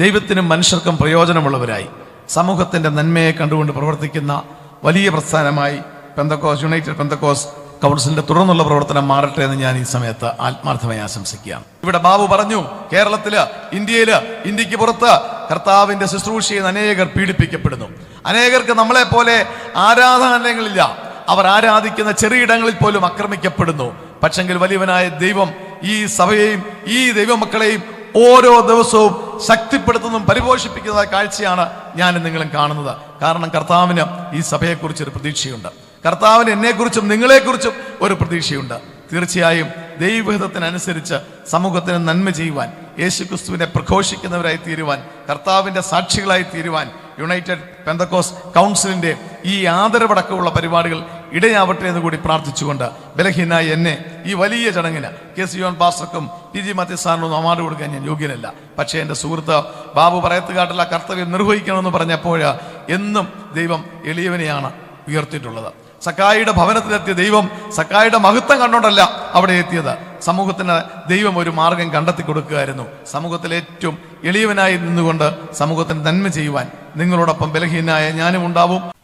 ദൈവത്തിനും മനുഷ്യർക്കും പ്രയോജനമുള്ളവരായി. സമൂഹത്തിന്റെ നന്മയെ കണ്ടുകൊണ്ട് പ്രവർത്തിക്കുന്ന വലിയ പ്രസ്ഥാനമായി പെന്തക്കോസ് യുണൈറ്റഡ് പെന്തക്കോസ് കൗൺസിലിന്റെ തുടർന്നുള്ള പ്രവർത്തനം മാറട്ടെ എന്ന് ഞാൻ ഈ സമയത്ത് ആത്മാർത്ഥമായി ആശംസിക്കുകയാണ്. ഇവിടെ ബാബു പറഞ്ഞു കേരളത്തിൽ ഇന്ത്യയിൽ ഇന്ത്യയ്ക്ക് പുറത്ത് കർത്താവിന്റെ ശുശ്രൂഷയിൽ അനേകർ പീഡിപ്പിക്കപ്പെടുന്നു. അനേകർക്ക് നമ്മളെ പോലെ ആരാധനാലയങ്ങളില്ല. അവർ ആരാധിക്കുന്ന ചെറിയിടങ്ങളിൽ പോലും ആക്രമിക്കപ്പെടുന്നു. പക്ഷെങ്കിൽ വലിയവനായ ദൈവം ഈ സഭയെയും ഈ ദൈവമക്കളെയും ഓരോ ദിവസവും ശക്തിപ്പെടുത്തുന്നതും പരിപോഷിപ്പിക്കുന്ന കാഴ്ചയാണ് ഞാൻ നിങ്ങളും കാണുന്നത്. കാരണം കർത്താവിന് ഈ സഭയെക്കുറിച്ച് ഒരു പ്രതീക്ഷയുണ്ട്. കർത്താവിന് എന്നെക്കുറിച്ചും നിങ്ങളെക്കുറിച്ചും ഒരു പ്രതീക്ഷയുണ്ട്. തീർച്ചയായും ദൈവഹിതത്തിനനുസരിച്ച് സമൂഹത്തിന് നന്മ ചെയ്യുവാൻ യേശുക്രിസ്തുവിനെ പ്രഘോഷിക്കുന്നവരായി തീരുവാൻ കർത്താവിന്റെ സാക്ഷികളായി തീരുവാൻ യുണൈറ്റഡ് പെന്തക്കോസ് കൗൺസിലിന്റെ ഈ ആദരവടക്കമുള്ള പരിപാടികൾ ഇടയാവട്ടെ എന്ന് കൂടി പ്രാർത്ഥിച്ചുകൊണ്ട് ബലഹീനായി എന്നെ ഈ വലിയ ചടങ്ങിന് കെ സി യോൻ പാസ്റ്റർക്കും പി ജി സാറിനൊന്നും അവാർഡ് കൊടുക്കാൻ ഞാൻ യോഗ്യനല്ല. പക്ഷേ എന്റെ സുഹൃത്ത് ബാബു പറയത്തുകാട്ടുള്ള കർത്തവ്യം നിർവഹിക്കണമെന്ന് പറഞ്ഞപ്പോൾ എന്നും ദൈവം എളിയവനെയാണ് ഉയർത്തിയിട്ടുള്ളത്. സക്കായിയുടെ ഭവനത്തിലെത്തിയ ദൈവം സക്കായിയുടെ മഹത്വം കണ്ടോണ്ടല്ല അവിടെ എത്തിയത്. സമൂഹത്തിന് ദൈവം ഒരു മാർഗം കണ്ടെത്തി കൊടുക്കുകയായിരുന്നു. സമൂഹത്തിൽ ഏറ്റവും എളിയവനായി നിന്നുകൊണ്ട് സമൂഹത്തിന് നന്മ ചെയ്യുവാൻ നിങ്ങളോടൊപ്പം ബലഹീനായ ഞാനും ഉണ്ടാവും.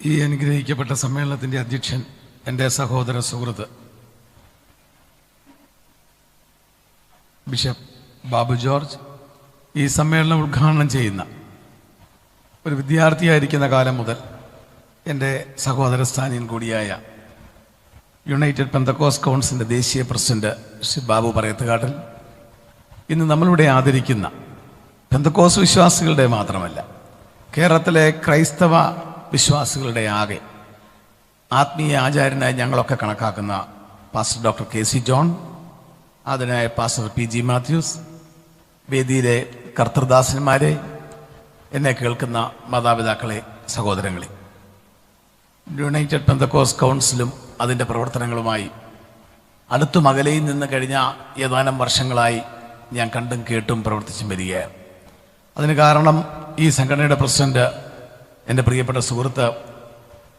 ഈ അനുഗ്രഹിക്കപ്പെട്ട സമ്മേളനത്തിന്റെ അധ്യക്ഷൻ എന്റെ സഹോദര സുഹൃത്ത് ബിഷപ്പ് ബാബു ജോർജ് ഈ സമ്മേളനം ഉദ്ഘാടനം ചെയ്യുന്ന ഒരു വിദ്യാർത്ഥിയായിരിക്കുന്ന കാലം മുതൽ എന്റെ സഹോദര സ്ഥാനിയൻ കൂടിയായ യുണൈറ്റഡ് പെന്തക്കോസ് കൗൺസിലിന്റെ ദേശീയ പ്രസിഡന്റ് ശ്രീ ബാബു പറയത്തുകാട്ടിൽ ഇന്ന് നമ്മളിവിടെ ആദരിക്കുന്ന പെന്തക്കോസ് വിശ്വാസികളുടെ മാത്രമല്ല കേരളത്തിലെ ക്രൈസ്തവ വിശ്വാസികളുടെ ആകെ. ആത്മീയ ആചാര്യനായി ഞങ്ങളൊക്കെ കണക്കാക്കുന്ന pastor doctor K C John അതിനായ pastor P G Mathews വേദിയിലെ കർത്തൃദാസന്മാരെ എന്നെ കേൾക്കുന്ന മാതാപിതാക്കളെ സഹോദരങ്ങളെ. യുണൈറ്റഡ് പെന്തക്കോസ് കൗൺസിലും അതിന്റെ പ്രവർത്തനങ്ങളുമായി അടുത്തും മകലയിൽ നിന്ന് കഴിഞ്ഞ ഏതാനും വർഷങ്ങളായി ഞാൻ കണ്ടും കേട്ടും പ്രവർത്തിച്ചും വരികയാണ്. അതിന് കാരണം ഈ സംഘടനയുടെ പ്രസിഡന്റ് എന്റെ പ്രിയപ്പെട്ട സുഹൃത്ത്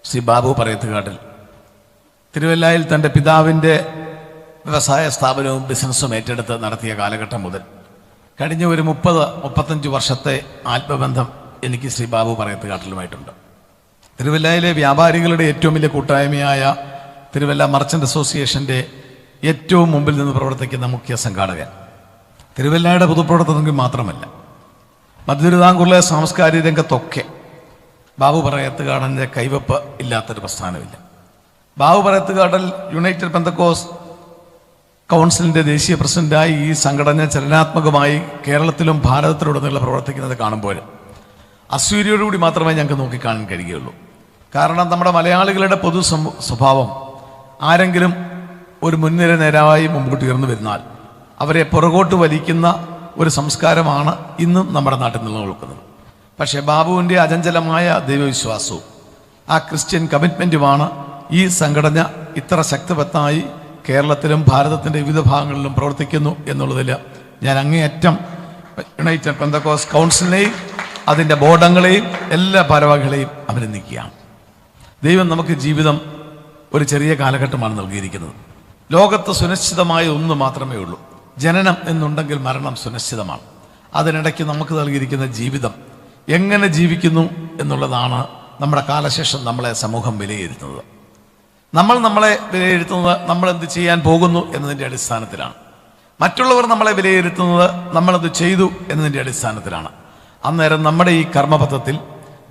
ശ്രീ ബാബു പറയത്തുകാട്ടിൽ തിരുവല്ലായിൽ തന്റെ പിതാവിന്റെ വ്യവസായ സ്ഥാപനവും ബിസിനസ്സും ഏറ്റെടുത്ത് നടത്തിയ കാലഘട്ടം മുതൽ കഴിഞ്ഞ ഒരു മുപ്പത് മുപ്പത്തഞ്ച് വർഷത്തെ ആത്മബന്ധം എനിക്ക് ശ്രീ ബാബു പറയത്തുകാട്ടിലുമായിട്ടുണ്ട്. തിരുവല്ലയിലെ വ്യാപാരികളുടെ ഏറ്റവും വലിയ കൂട്ടായ്മയായ തിരുവല്ല മർച്ചന്റ് അസോസിയേഷന്റെ ഏറ്റവും മുമ്പിൽ നിന്ന് പ്രവർത്തിക്കുന്ന മുഖ്യ സംഘാടകൻ. തിരുവല്ലയുടെ പൊതുപ്രവർത്തനത്തിൽ മാത്രമല്ല മധ്യതിരുവിതാംകൂറിലെ സാംസ്കാരിക രംഗത്തൊക്കെ ബാബു പറയത്തുകാടന്റെ കൈവപ്പ് ഇല്ലാത്തൊരു പ്രസ്ഥാനമില്ല. ബാബു പറയത്തുകാടൽ യുണൈറ്റഡ് പെന്തക്കോസ് കൗൺസിലിന്റെ ദേശീയ പ്രസിഡന്റായി ഈ സംഘടന ചലനാത്മകമായി കേരളത്തിലും ഭാരതത്തിലുടനീളം പ്രവർത്തിക്കുന്നത് കാണുമ്പോൾ അസൂര്യയോടുകൂടി മാത്രമേ ഞങ്ങൾക്ക് നോക്കിക്കാണാൻ കഴിയുകയുള്ളൂ. കാരണം നമ്മുടെ മലയാളികളുടെ പൊതു സ്വഭാവം ആരെങ്കിലും ഒരു മുൻനിര നേരായി മുമ്പോട്ട് ഉയർന്നു വരുന്നാൽ അവരെ പുറകോട്ട് വലിക്കുന്ന ഒരു സംസ്കാരമാണ് ഇന്നും നമ്മുടെ നാട്ടിൽ നിലനിൽക്കുന്നത്. പക്ഷേ ബാബുവിന്റെ അചഞ്ചലമായ ദൈവവിശ്വാസവും ആ ക്രിസ്ത്യൻ കമ്മിറ്റ്മെന്റുമാണ് ഈ സംഘടന ഇത്ര ശക്തിപത്തായി കേരളത്തിലും ഭാരതത്തിന്റെ വിവിധ ഭാഗങ്ങളിലും പ്രവർത്തിക്കുന്നു എന്നുള്ളതിൽ ഞാൻ അങ്ങേയറ്റം യുണൈറ്റഡ് പെന്തക്കോസ് കൗൺസിലിനെയും അതിന്റെ ബോർഡങ്ങളെയും എല്ലാ ഭാരവാഹികളെയും അഭിനന്ദിക്കുകയാണ്. ദൈവം നമുക്ക് ജീവിതം ഒരു ചെറിയ കാലഘട്ടമാണ് നൽകിയിരിക്കുന്നത്. ലോകത്ത് സുനിശ്ചിതമായ ഒന്ന് മാത്രമേ ഉള്ളൂ. ജനനം എന്നുണ്ടെങ്കിൽ മരണം സുനിശ്ചിതമാണ് അതിനിടയ്ക്ക് നമുക്ക് നൽകിയിരിക്കുന്ന ജീവിതം എങ്ങനെ ജീവിക്കുന്നു എന്നുള്ളതാണ് നമ്മുടെ കാലശേഷം നമ്മളെ സമൂഹം വിലയിരുത്തുന്നത്. നമ്മൾ നമ്മളെ വിലയിരുത്തുന്നത് നമ്മൾ എന്ത് ചെയ്യാൻ പോകുന്നു എന്നതിന്റെ അടിസ്ഥാനത്തിലാണ്. മറ്റുള്ളവർ നമ്മളെ വിലയിരുത്തുന്നത് നമ്മളത് ചെയ്തു എന്നതിന്റെ അടിസ്ഥാനത്തിലാണ്. അന്നേരം നമ്മുടെ ഈ കർമ്മപഥത്തിൽ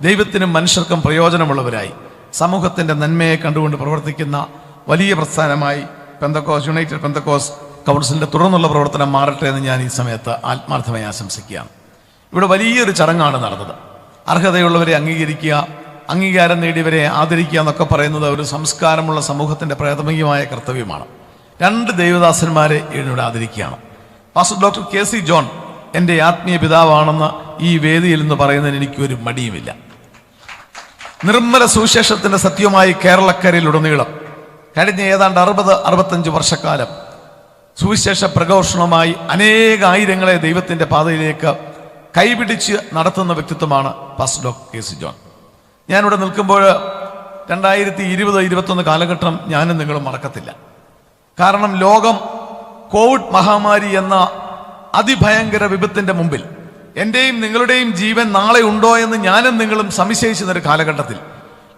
ദൈവത്തിനും മനുഷ്യർക്കും പ്രയോജനമുള്ളവരായി സമൂഹത്തിന്റെ നന്മയെ കണ്ടുകൊണ്ട് പ്രവർത്തിക്കുന്ന വലിയ പ്രസ്ഥാനമായി പെന്തക്കോസ് യുണൈറ്റഡ് പെന്തക്കോസ് കൗൺസിലിന്റെ തുടർന്നുള്ള പ്രവർത്തനം മാറട്ടെ എന്ന് ഞാൻ ഈ സമയത്ത് ആത്മാർത്ഥമായി ആശംസിക്കുകയാണ്. ഇവിടെ വലിയൊരു ചടങ്ങാണ് നടന്നത്. അർഹതയുള്ളവരെ അംഗീകരിക്കുക അംഗീകാരം നേടിയവരെ ആദരിക്കുക എന്നൊക്കെ പറയുന്നത് ഒരു സംസ്കാരമുള്ള സമൂഹത്തിന്റെ പ്രാഥമികമായ കർത്തവ്യമാണ്. രണ്ട് ദൈവദാസന്മാരെ ഇവിടെ ആദരിക്കുകയാണ്. Pastor doctor K C John എന്റെ ആത്മീയ പിതാവാണെന്ന് ഈ വേദിയിൽ നിന്ന് പറയുന്നതിന് എനിക്കൊരു മടിയുമില്ല. നിർമ്മല സുവിശേഷത്തിന്റെ സത്യമായി കേരളക്കരയിലുടനീളം കഴിഞ്ഞ ഏതാണ്ട് അറുപത് അറുപത്തഞ്ച് വർഷക്കാലം സുവിശേഷ പ്രഘോഷണമായി അനേകായിരങ്ങളെ ദൈവത്തിന്റെ പാതയിലേക്ക് കൈപിടിച്ച് നടത്തുന്ന വ്യക്തിത്വമാണ് pastor doctor K C John ഞാനിവിടെ നിൽക്കുമ്പോൾ രണ്ടായിരത്തി ഇരുപത് ഇരുപത്തൊന്ന് കാലഘട്ടം ഞാനും നിങ്ങളും മറക്കത്തില്ല. കാരണം ലോകം കോവിഡ് മഹാമാരി എന്ന അതിഭയങ്കര വിപത്തിന്റെ മുമ്പിൽ എന്റെയും നിങ്ങളുടെയും ജീവൻ നാളെ ഉണ്ടോ എന്ന് ഞാനും നിങ്ങളും സംശയിച്ചിരുന്ന ഒരു കാലഘട്ടത്തിൽ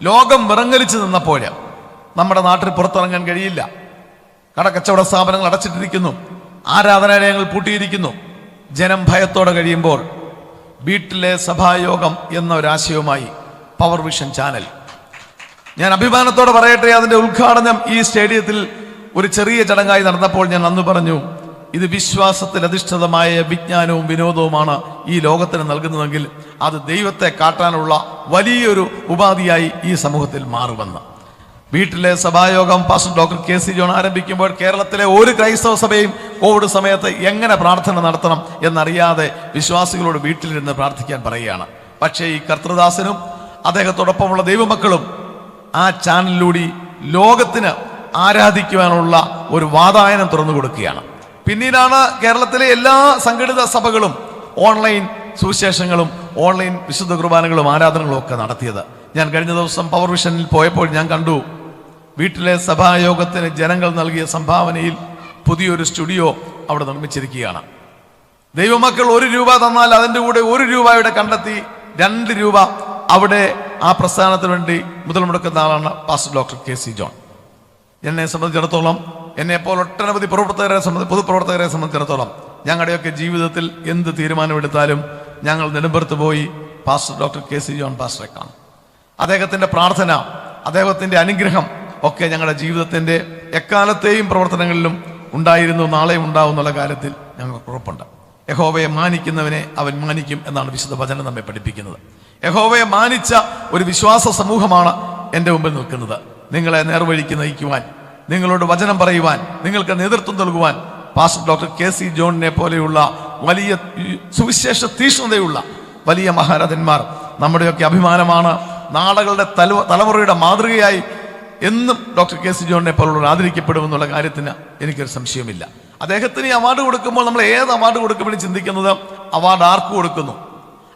ലോകം വിറങ്ങലിച്ച് നിന്നപ്പോൾ നമ്മുടെ നാട്ടിൽ പുറത്തിറങ്ങാൻ കഴിയില്ല. കടക്കച്ചവട സ്ഥാപനങ്ങൾ അടച്ചിട്ടിരിക്കുന്നു. ആരാധനാലയങ്ങൾ പൂട്ടിയിരിക്കുന്നു. ജനം ഭയത്തോടെ കഴിയുമ്പോൾ വീട്ടിലെ സഭായോഗം എന്ന ഒരാശയവുമായി പവർ വിഷൻ ചാനൽ ഞാൻ അഭിമാനത്തോടെ പറയട്ടെ അതിന്റെ ഉദ്ഘാടനം ഈ സ്റ്റേഡിയത്തിൽ ഒരു ചെറിയ ചടങ്ങായി നടന്നപ്പോൾ ഞാൻ അന്ന് പറഞ്ഞു ഇത് വിശ്വാസത്തിൽ അധിഷ്ഠിതമായ വിജ്ഞാനവും വിനോദവുമാണ് ഈ ലോകത്തിന് നൽകുന്നതെങ്കിൽ അത് ദൈവത്തെ കാട്ടാനുള്ള വലിയൊരു ഉപാധിയായി ഈ സമൂഹത്തിൽ മാറുമെന്ന്. വീട്ടിലെ സഭായോഗം pastor doctor K C John ആരംഭിക്കുമ്പോൾ കേരളത്തിലെ ഒരു ക്രൈസ്തവ സഭയും കോവിഡ് സമയത്ത് എങ്ങനെ പ്രാർത്ഥന നടത്തണം എന്നറിയാതെ വിശ്വാസികളോട് വീട്ടിലിരുന്ന് പ്രാർത്ഥിക്കാൻ പറയുകയാണ്. പക്ഷേ ഈ കർത്തൃദാസനും അദ്ദേഹത്തോടൊപ്പമുള്ള ദൈവമക്കളും ആ ചാനലിലൂടെ ലോകത്തിന് ആരാധിക്കുവാനുള്ള ഒരു വാതായനം തുറന്നു കൊടുക്കുകയാണ്. പിന്നീടാണ് കേരളത്തിലെ എല്ലാ സംഘടിത സഭകളും ഓൺലൈൻ സുവിശേഷങ്ങളും ഓൺലൈൻ വിശുദ്ധ കുർബാനകളും ആരാധനകളും ഒക്കെ നടത്തിയത്. ഞാൻ കഴിഞ്ഞ ദിവസം പവർ വിഷനിൽ പോയപ്പോൾ ഞാൻ കണ്ടു വീട്ടിലെ സഭായോഗത്തിന് ജനങ്ങൾ നൽകിയ സംഭാവനയിൽ പുതിയൊരു സ്റ്റുഡിയോ അവിടെ നിർമ്മിച്ചിരിക്കുകയാണ്. ദൈവമക്കൾ ഒരു രൂപ തന്നാൽ അതിന്റെ കൂടെ ഒരു രൂപയുടെ കണ്ടെത്തി രണ്ട് രൂപ അവിടെ ആ പ്രസ്ഥാനത്തിന് വേണ്ടി മുതൽ മുടക്കുന്ന ആളാണ് pastor doctor K C John. എന്നെ സംബന്ധിച്ചിടത്തോളം എന്നെ പോലെ ഒട്ടനവധി പ്രവർത്തകരെ സംബന്ധിച്ച് പൊതുപ്രവർത്തകരെ സംബന്ധിച്ചിടത്തോളം ഞങ്ങളുടെയൊക്കെ ജീവിതത്തിൽ എന്ത് തീരുമാനമെടുത്താലും ഞങ്ങൾ നെടുമ്പുറത്ത് പോയി pastor doctor K C John പാസ്റ്ററെ കാണും. അദ്ദേഹത്തിന്റെ പ്രാർത്ഥന അദ്ദേഹത്തിന്റെ അനുഗ്രഹം ഒക്കെ ഞങ്ങളുടെ ജീവിതത്തിന്റെ എക്കാലത്തെയും പ്രവർത്തനങ്ങളിലും ഉണ്ടായിരുന്നു നാളെയും ഉണ്ടാവും എന്നുള്ള കാര്യത്തിൽ ഞങ്ങൾക്ക് ഉറപ്പുണ്ട്. യഹോവയെ മാനിക്കുന്നവനെ അവൻ മാനിക്കും എന്നാണ് വിശുദ്ധ വചനം നമ്മെ പഠിപ്പിക്കുന്നത്. യഹോവയെ മാനിച്ച ഒരു വിശ്വാസ സമൂഹമാണ് എന്റെ മുമ്പിൽ നിൽക്കുന്നത്. നിങ്ങളെ നേർവഴിക്ക് നയിക്കുവാൻ നിങ്ങളോട് വചനം പറയുവാൻ നിങ്ങൾക്ക് നേതൃത്വം നൽകുവാൻ പാസ്റ്റർ ഡോക്ടർ കെ സി ജോണിനെ പോലെയുള്ള വലിയ സുവിശേഷ തീഷ്ണതയുള്ള വലിയ മഹാരഥന്മാർ നമ്മുടെയൊക്കെ അഭിമാനമാണ്. നാടകളുടെ തല തലമുറയുടെ മാതൃകയായി എന്നും ഡോക്ടർ കെ സി ജോണിനെ പോലുള്ളവർ ആദരിക്കപ്പെടുമെന്നുള്ള കാര്യത്തിന് എനിക്കൊരു സംശയമില്ല അദ്ദേഹത്തിന് ഈ അവാർഡ് കൊടുക്കുമ്പോൾ നമ്മൾ ഏത് അവാർഡ് കൊടുക്കുമ്പോഴും ചിന്തിക്കുന്നത് അവാർഡ് ആർക്ക് കൊടുക്കുന്നു?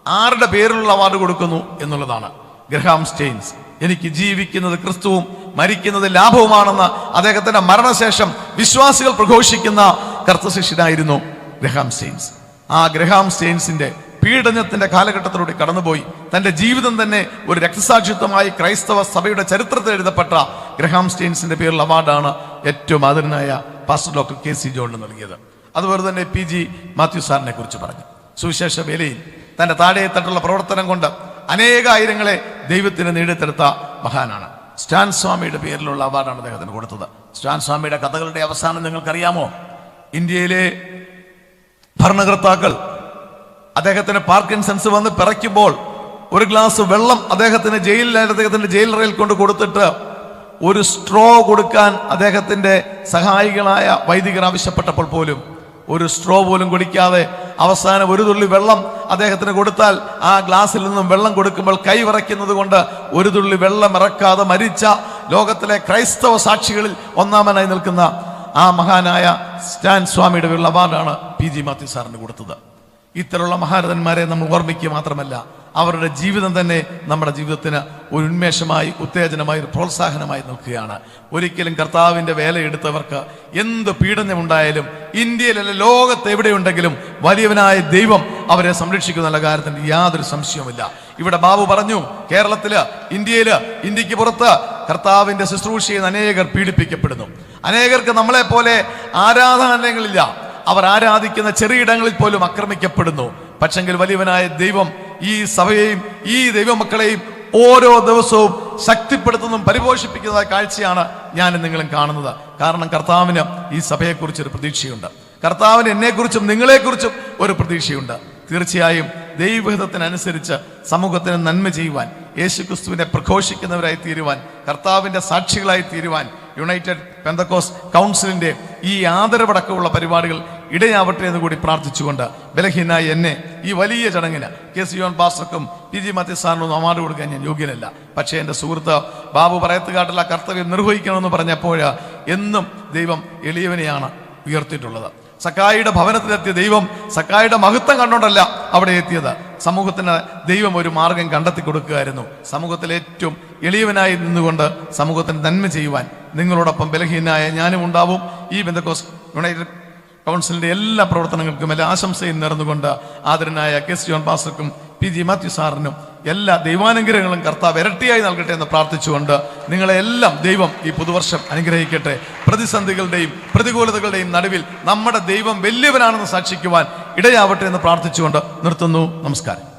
ആരുടെ പേരിലുള്ള അവാർഡ് കൊടുക്കുന്നു എന്നുള്ളതാണ്. Graham Staines. എനിക്ക് ജീവിക്കുന്നത് ക്രിസ്തുവും മരിക്കുന്നത് ലാഭവുമാണെന്ന് അദ്ദേഹത്തിന്റെ മരണശേഷം വിശ്വാസികൾ പ്രഘോഷിക്കുന്ന കർത്തശിഷ്യനായിരുന്നു ഗ്രഹാം സ്റ്റെയിൻസ്. ആ ഗ്രഹാം സ്റ്റെയിൻസിന്റെ പീഡനത്തിന്റെ കാലഘട്ടത്തിലൂടെ കടന്നുപോയി. തന്റെ ജീവിതം തന്നെ ഒരു രക്തസാക്ഷിത്വമായി ക്രൈസ്തവ സഭയുടെ ചരിത്രത്തിൽ എഴുതപ്പെട്ട ഗ്രഹാം സ്റ്റെയിൻസിന്റെ പേരിൽ അവാർഡാണ് ഏറ്റവും ആദരനായ പാസ്റ്റർ ഡോക്ടർ കെ സി ജോണിന് നൽകിയത്. അതുപോലെ തന്നെ പി ജി മാത്യു സാറിനെ കുറിച്ച് പറഞ്ഞു. സുവിശേഷ വേലയിൽ തന്റെ താഴെ തട്ടുള്ള പ്രവർത്തനം കൊണ്ട് അനേകായിരങ്ങളെ ദൈവത്തിന് നേടിത്തെടുത്ത മഹാനാണ്. സ്റ്റാൻ സ്വാമിയുടെ പേരിലുള്ള അവാർഡാണ് അദ്ദേഹത്തിന് കൊടുത്തത്. സ്റ്റാൻ സ്വാമിയുടെ കഥകളുടെ അവസാനം നിങ്ങൾക്കറിയാമോ? ഇന്ത്യയിലെ ഭരണകർത്താക്കൾ അദ്ദേഹത്തിന് പാർക്കിൻസൺസ് വന്ന് പിറയ്ക്കുമ്പോൾ ഒരു ഗ്ലാസ് വെള്ളം അദ്ദേഹത്തിന് ജയിലിൽ അദ്ദേഹത്തിന്റെ ജയിലറയിൽ കൊണ്ട് കൊടുത്തിട്ട് ഒരു സ്ട്രോ കൊടുക്കാൻ അദ്ദേഹത്തിന്റെ സഹായികളായ വൈദികർ ആവശ്യപ്പെട്ടപ്പോൾ പോലും ഒരു സ്ട്രോ പോലും കുടിക്കാതെ അവസാനം ഒരു തുള്ളി വെള്ളം അദ്ദേഹത്തിന് കൊടുത്താൽ ആ ഗ്ലാസ്സിൽ നിന്നും വെള്ളം കൊടുക്കുമ്പോൾ കൈ വിറയ്ക്കുന്നത് കൊണ്ട് ഒരു തുള്ളി വെള്ളം ഇറക്കാതെ മരിച്ച ലോകത്തിലെ ക്രൈസ്തവ സാക്ഷികളിൽ ഒന്നാമനായി നിൽക്കുന്ന ആ മഹാനായ സ്റ്റാൻ സ്വാമിയുടെ ഉള്ള അവാർഡാണ് പി ജി മാത്യു സാറിന് കൊടുത്തത്. ഇത്തരമുള്ള മഹാരഥന്മാരെ നമ്മൾ ഓർമ്മിക്കുക മാത്രമല്ല അവരുടെ ജീവിതം തന്നെ നമ്മുടെ ജീവിതത്തിന് ഒരു ഉന്മേഷമായി ഉത്തേജനമായി ഒരു പ്രോത്സാഹനമായി നിൽക്കുകയാണ്. ഒരിക്കലും കർത്താവിന്റെ വേലയെടുത്തവർക്ക് എന്ത് പീഡനമുണ്ടായാലും ഇന്ത്യയിലല്ല ലോകത്ത് എവിടെയുണ്ടെങ്കിലും വലിയവനായ ദൈവം അവരെ സംരക്ഷിക്കുന്നുള്ള കാര്യത്തിന് യാതൊരു സംശയവുമില്ല. ഇവിടെ ബാബു പറഞ്ഞു കേരളത്തിൽ ഇന്ത്യയിൽ ഇന്ത്യയ്ക്ക് പുറത്ത് കർത്താവിന്റെ ശുശ്രൂഷയിൽ അനേകർ പീഡിപ്പിക്കപ്പെടുന്നു. അനേകർക്ക് നമ്മളെ പോലെ ആരാധനാലയങ്ങളില്ല. അവർ ആരാധിക്കുന്ന ചെറിയിടങ്ങളിൽ പോലും ആക്രമിക്കപ്പെടുന്നു. പക്ഷെങ്കിൽ വലിയവനായ ദൈവം ഈ സഭയെയും ഈ ദൈവമക്കളെയും ഓരോ ദിവസവും ശക്തിപ്പെടുത്തുന്നതും പരിപോഷിപ്പിക്കുന്ന കാഴ്ചയാണ് ഞാൻ നിങ്ങളും കാണുന്നത്. കാരണം കർത്താവിന് ഈ സഭയെക്കുറിച്ച് ഒരു പ്രതീക്ഷയുണ്ട്. കർത്താവിന് എന്നെക്കുറിച്ചും നിങ്ങളെക്കുറിച്ചും ഒരു പ്രതീക്ഷയുണ്ട്. തീർച്ചയായും ദൈവഹിതത്തിനനുസരിച്ച് സമൂഹത്തിന് നന്മ ചെയ്യുവാൻ യേശുക്രിസ്തുവിനെ പ്രഘോഷിക്കുന്നവരായി തീരുവാൻ കർത്താവിന്റെ സാക്ഷികളായി തീരുവാൻ യുണൈറ്റഡ് പെന്തക്കോസ് കൗൺസിലിന്റെ ഈ ആദരവടക്കമുള്ള പരിപാടികൾ ഇടയാവട്ടെ എന്ന് കൂടി പ്രാർത്ഥിച്ചുകൊണ്ട് ബലഹീനായി എന്നെ ഈ വലിയ ചടങ്ങിന് കെ സി യോൻ പാസ്റ്റർക്കും പി ജി മത്തി സാറിനൊന്നും അവാർഡ് കൊടുക്കാൻ ഞാൻ യോഗ്യനല്ല. പക്ഷേ എന്റെ സുഹൃത്ത് ബാബു പറയത്തുകാട്ടുള്ള കർത്തവ്യം നിർവഹിക്കണമെന്ന് പറഞ്ഞപ്പോൾ എന്നും ദൈവം എളിയവനെയാണ് ഉയർത്തിയിട്ടുള്ളത്. സക്കായിയുടെ ഭവനത്തിലെത്തിയ ദൈവം സക്കായിയുടെ മഹത്വം കണ്ടുകൊണ്ടല്ല അവിടെ എത്തിയത്. സമൂഹത്തിന് ദൈവം ഒരു മാർഗം കണ്ടെത്തി കൊടുക്കുകയായിരുന്നു. സമൂഹത്തിൽ ഏറ്റവും എളിയവനായി നിന്നുകൊണ്ട് സമൂഹത്തിന് നന്മ ചെയ്യുവാൻ നിങ്ങളോടൊപ്പം ബലഹീനായ ഞാനും ഉണ്ടാവും. ഈ ബന്ധക്കോസ് യുണൈറ്റഡ് കൗൺസിലിന്റെ എല്ലാ പ്രവർത്തനങ്ങൾക്കും എല്ലാ ആശംസയും നേർന്നുകൊണ്ട് ആദരനായ കെ സി ജോൺ പാസ്റ്റർക്കും പി ജി മാത്യു സാറിനും എല്ലാ ദൈവാനുഗ്രഹങ്ങളും കർത്താവ് ഇരട്ടിയായി നൽകട്ടെ എന്ന് പ്രാർത്ഥിച്ചുകൊണ്ട് നിങ്ങളെ എല്ലാം ദൈവം ഈ പുതുവർഷം അനുഗ്രഹിക്കട്ടെ. പ്രതിസന്ധികളുടെയും പ്രതികൂലതകളുടെയും നടുവിൽ നമ്മുടെ ദൈവം വലിയവനാണെന്ന് സാക്ഷിക്കുവാൻ ഇടയാവട്ടെ എന്ന് പ്രാർത്ഥിച്ചുകൊണ്ട് നിർത്തുന്നു. നമസ്കാരം.